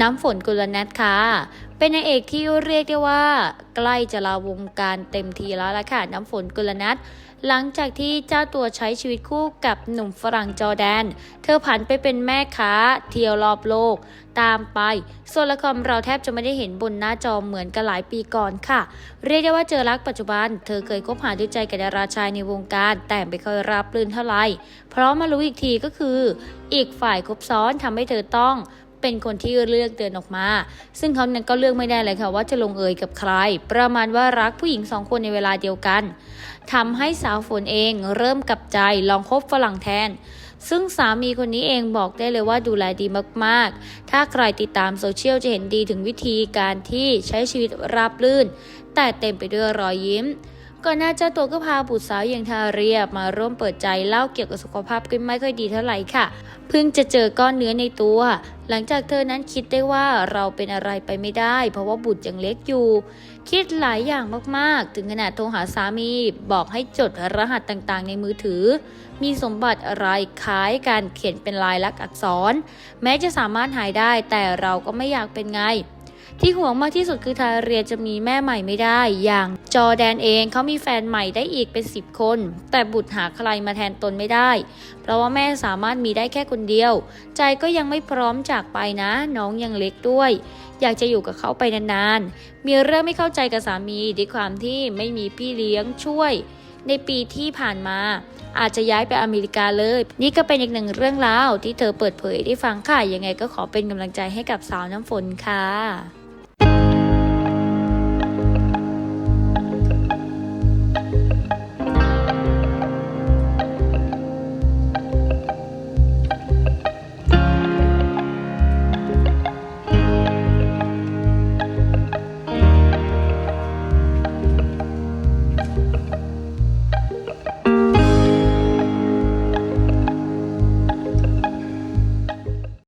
น้ำฝนกุลนัทค่ะ เป็นนางเอกที่เรียกได้ว่า ใกล้จะลาวงการเต็มทีแล้วละค่ะ น้ำฝนกุลนัทหลังจากที่เจ้าตัวใช้ชีวิตคู่กับหนุ่มฝรั่งจอร์แดน เธอผันไปเป็นแม่ค้า เที่ยวรอบโลก ตามไปส่วนละครเราแทบจะไม่ได้เห็นบนหน้าจอเหมือนกันหลายปีก่อนค่ะ เรียกได้ว่าเจอรักปัจจุบัน เธอเคยคบหาดูใจกับดาราชายในวงการ แต่ไม่ค่อยรับรื่นเท่าไหร่เพราะมารู้อีกทีก็คือ อีกฝ่ายคบซ้อนทำให้เธอต้อง เป็นคนที่เลือกเดินออกมา ซึ่งเขานั้นก็เลือกไม่ได้เลยค่ะว่าจะลงเอยกับใคร ประมาณว่ารักผู้หญิงสองคนในเวลาเดียวกันทำให้สาวฝนเองเริ่มกลับใจลองคบฝรั่งแทน ซึ่งสามีคนนี้เองบอกได้เลยว่าดูแลดีมากๆ ถ้าใครติดตามโซเชียลจะเห็นดีถึงวิธีการที่ใช้ชีวิตราบรื่น แต่เต็มไปด้วยรอยยิ้ม ก่อนหน้าเจ้าตัวก็พาบุตรสาวอย่างทาเรียมาร่วมเปิดใจเล่าเกี่ยวกับสุขภาพก็ไม่ค่อยดีเท่าไหร่ค่ะ เพิ่งจะเจอก้อนเนื้อในตัว หลังจากเธอนั้นคิดได้ว่าเราเป็นอะไรไปไม่ได้ เพราะว่าบุตรยังเล็กอยู่ คิดหลายอย่างมากๆ ถึงขนาดโทรหาสามีบอกให้จดรหัสต่างๆ ในมือถือ มีสมบัติอะไรคล้ายกันเขียนเป็นลายลักษณ์อักษร แม้จะสามารถหายได้แต่เราก็ไม่อยากเป็นไง ที่ห่วงมากที่สุดคือทาเรียจะมีแม่ใหม่ไม่ได้ อย่างจอแดนเองเขามีแฟนใหม่ได้อีกเป็น 10 คน แต่บุตรหาใครมาแทนตนไม่ได้ เพราะว่าแม่สามารถมีได้แค่คนเดียว ใจก็ยังไม่พร้อมจากไปนะ น้องยังเล็กด้วย อยากจะอยู่กับเขาไปนานๆมีเรื่องไม่เข้าใจกับสามีด้วยความที่ไม่มีพี่เลี้ยงช่วย ในปีที่ผ่านมา อาจจะย้ายไปอเมริกาเลย นี่ก็เป็นอีกหนึ่งเรื่องราวที่เธอเปิดเผยได้ฟังค่ะ ยังไงก็ขอเป็นกำลังใจให้กับสาวน้ำฝนค่ะ